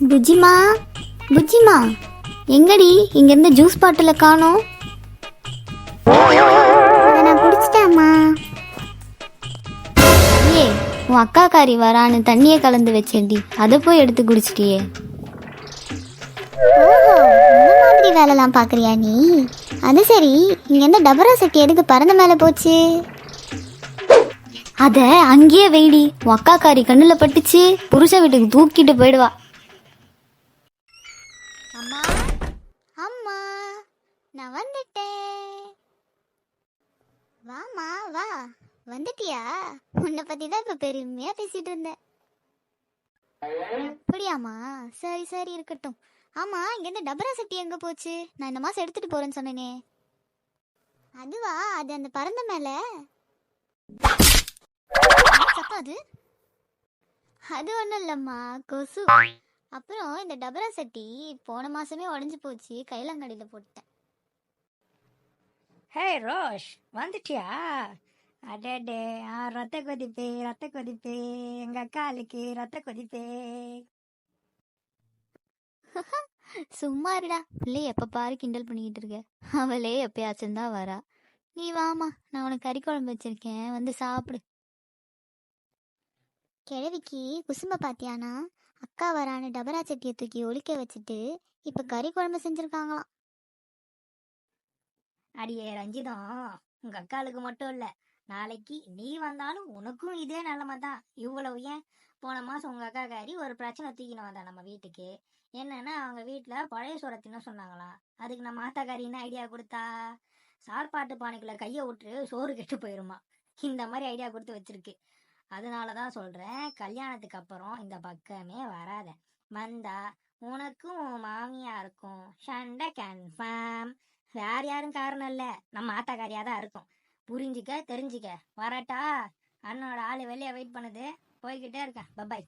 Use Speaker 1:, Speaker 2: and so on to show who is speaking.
Speaker 1: புஜிமா புஜிமா எங்கடி? இங்கேருந்து juice bottle காணோம்.
Speaker 2: நான் குடிச்சிட்டேம்மா.
Speaker 1: ஏ உன் அக்கா காரி வரான்னு தண்ணியை கலந்து வச்சேன்டி. அதை போய் எடுத்து குடிச்சிட்டியே.
Speaker 2: ஓஹோ இந்த மாதிரி வேலைலாம் பார்க்குறியா நீ? அது சரி இங்கேருந்து டபரா செட்டி எதுக்கு பறந்த மேலே போச்சு.
Speaker 1: அதை அங்கேயே வெயிடி உன் காரி கண்ணில் பட்டுச்சு புருஷ வீட்டுக்கு தூக்கிட்டு போயிடுவா.
Speaker 2: நான் வந்துட்டேன். வாம்மா வா. வந்துட்டியா? உன்னை பத்தி தான் இப்ப பெருமையா பேசிட்டு இருந்தேன். அப்படியாமா சரி சரி இருக்கட்டும். ஆமா இங்கேருந்து டபரா சட்டி எங்க போச்சு? நான் இந்த மாசம் எடுத்துட்டு போறேன்னு சொன்னேனே. அதுவா? அது அந்த பறந்த மேல? என்ன அது? அது ஒன்றும் இல்லைம்மா கொசு. அப்புறம் இந்த டபரா சட்டி போன மாசமே உடஞ்சி போச்சு கைலாங்கடியில் போட்டேன்
Speaker 3: ஹே ரோஷ் வந்துட்டியா? அடடே ஆ ரத்த கொதிப்பே ரத்த கொதிப்பே எங்க அக்காளுக்கு ரத்த கொதிப்பே.
Speaker 1: சும்மா இருடா. பிள்ளை எப்ப பாரு கிண்டல் பண்ணிக்கிட்டு இருக்க. அவளே எப்பயாச்சும் தான் வரா. நீ வாமா நான் உனக்கு கறி குழம்பு வச்சிருக்கேன். வந்து சாப்பிடு.
Speaker 2: கிழவிக்கு குசும்ப பாத்தியானா? அக்கா வரான்னு டபரா சட்டியை தூக்கி ஒழிக்க வச்சுட்டு இப்போ கறி குழம்பு செஞ்சுருக்காங்களாம்.
Speaker 3: அடியே ரஞ்சிதம் உங்க அக்காளுக்கு மட்டும் இல்ல நாளைக்கு நீ வந்தாலும் உனக்கும் இதே நிலைமை தான் இவ்வளவு ஏன்? போன மாசம் உங்க அக்காக்காரி ஒரு பிரச்சனை தூக்கின்னு வந்தா நம்ம வீட்டுக்கு. என்னன்னா அவங்க வீட்டுல பழைய சோறை சொன்னாங்களாம். அதுக்கு நம்ம ஆத்தாக்காரி என்ன ஐடியா கொடுத்தா? சாப்பாட்டு பானைக்குள்ள கையை விட்டு சோறு கெட்டு போயிருமா. இந்த மாதிரி ஐடியா கொடுத்து வச்சிருக்கு. அதனால தான் சொல்றேன் கல்யாணத்துக்கு அப்புறம் இந்த பக்கமே வராத. வந்தா உனக்கும் மாமியாருக்கும் சண்டை கன்ஃபார்ம் வேற யாரும் காரணம் இல்ல. நம்ம ஆத்தாக்காரியா தான் இருக்கும். புரிஞ்சுக்க தெரிஞ்சுக்க. வரட்டா. அண்ணனோட ஆளு வெளியே வெயிட் பண்ணுது. போய்கிட்டே இருக்கேன். பபாய்